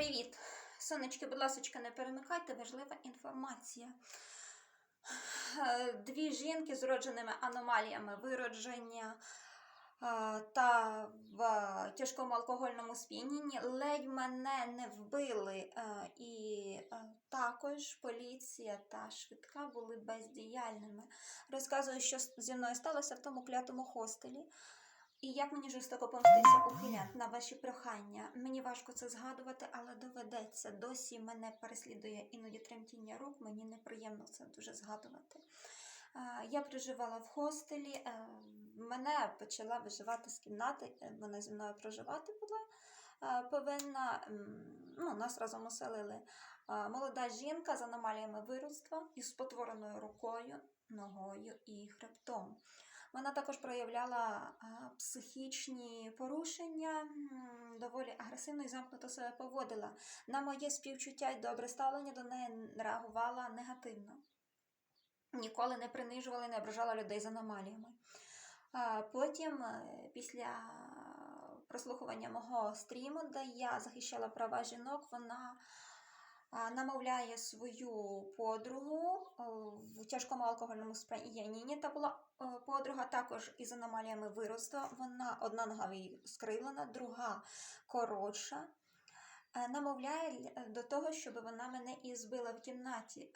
Привіт! Сонечки, будь ласка, не перемикайте, важлива інформація. Е, Дві жінки з уродженими аномаліями виродження е, та в тяжкому алкогольному сп'янінні ледь мене не вбили. Е, І також поліція та швидка були бездіяльними. Розказую, що зі мною сталося в тому клятому хостелі. І як мені жорстоко помстився ухилянт на ваші прохання. Мені важко це згадувати, але доведеться. Досі мене переслідує іноді тремтіння рук, мені неприємно це дуже згадувати. Я проживала в хостелі, е, мене почала виживати з кімнати, е, вона зі мною проживати була. е, Повинна, ну, нас разом оселили. Молода жінка з аномаліями виробства із спотвореною рукою, ногою і хребтом. Вона також проявляла психічні порушення, доволі агресивно і замкнуто себе поводила. На моє співчуття й добре ставлення до неї реагувала негативно. Ніколи не принижувала і не ображала людей з аномаліями. Потім, е, після прослухування мого стріму, де я захищала права жінок, вона намовляє свою подругу в тяжкому алкогольному сп'янінні. Та була е, подруга також із аномаліями виросту. Вона одна нога скривлена, друга коротша. Е, Намовляє до того, щоб вона мене і збила в кімнаті.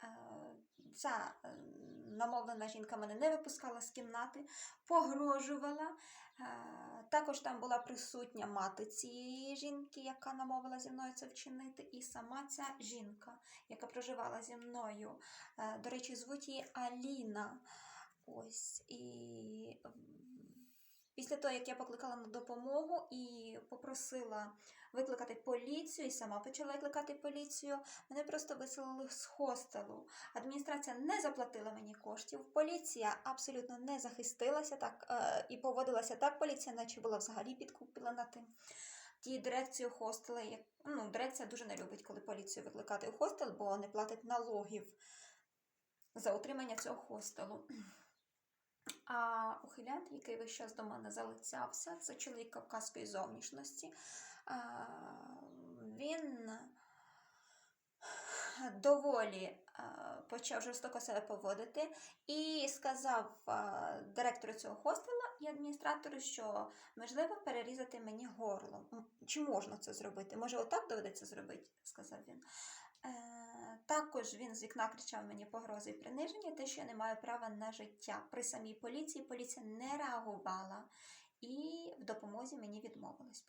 Ця е, намовлена жінка мене не випускала з кімнати, погрожувала. Е, Також там була присутня мати цієї жінки, яка намовила зі мною це вчинити, і сама ця жінка, яка проживала зі мною. Е, До речі, звуть її Аліна. Ось і після того, як я покликала на допомогу і попросила викликати поліцію, і сама почала викликати поліцію, мене просто виселили з хостелу. Адміністрація не заплатила мені коштів. Поліція абсолютно не захистилася так е, і поводилася так. Поліція, наче була взагалі підкуплена тим. Ті дирекцію хостела, ну, дирекція дуже не любить, коли поліцію викликати у хостел, бо не платить налогів за утримання цього хостелу. А ухилянт, який весь час до мене залицявся, це чоловік кавказької зовнішності. А, Він доволі почав жорстоко себе поводити і сказав директору цього хостела і адміністратору, що можливо перерізати мені горло. Чи можна це зробити? Може, отак доведеться зробити, сказав він. Також він з вікна кричав мені погрози і приниження, те, що я не маю права на життя. При самій поліції поліція не реагувала і в допомозі мені відмовилась.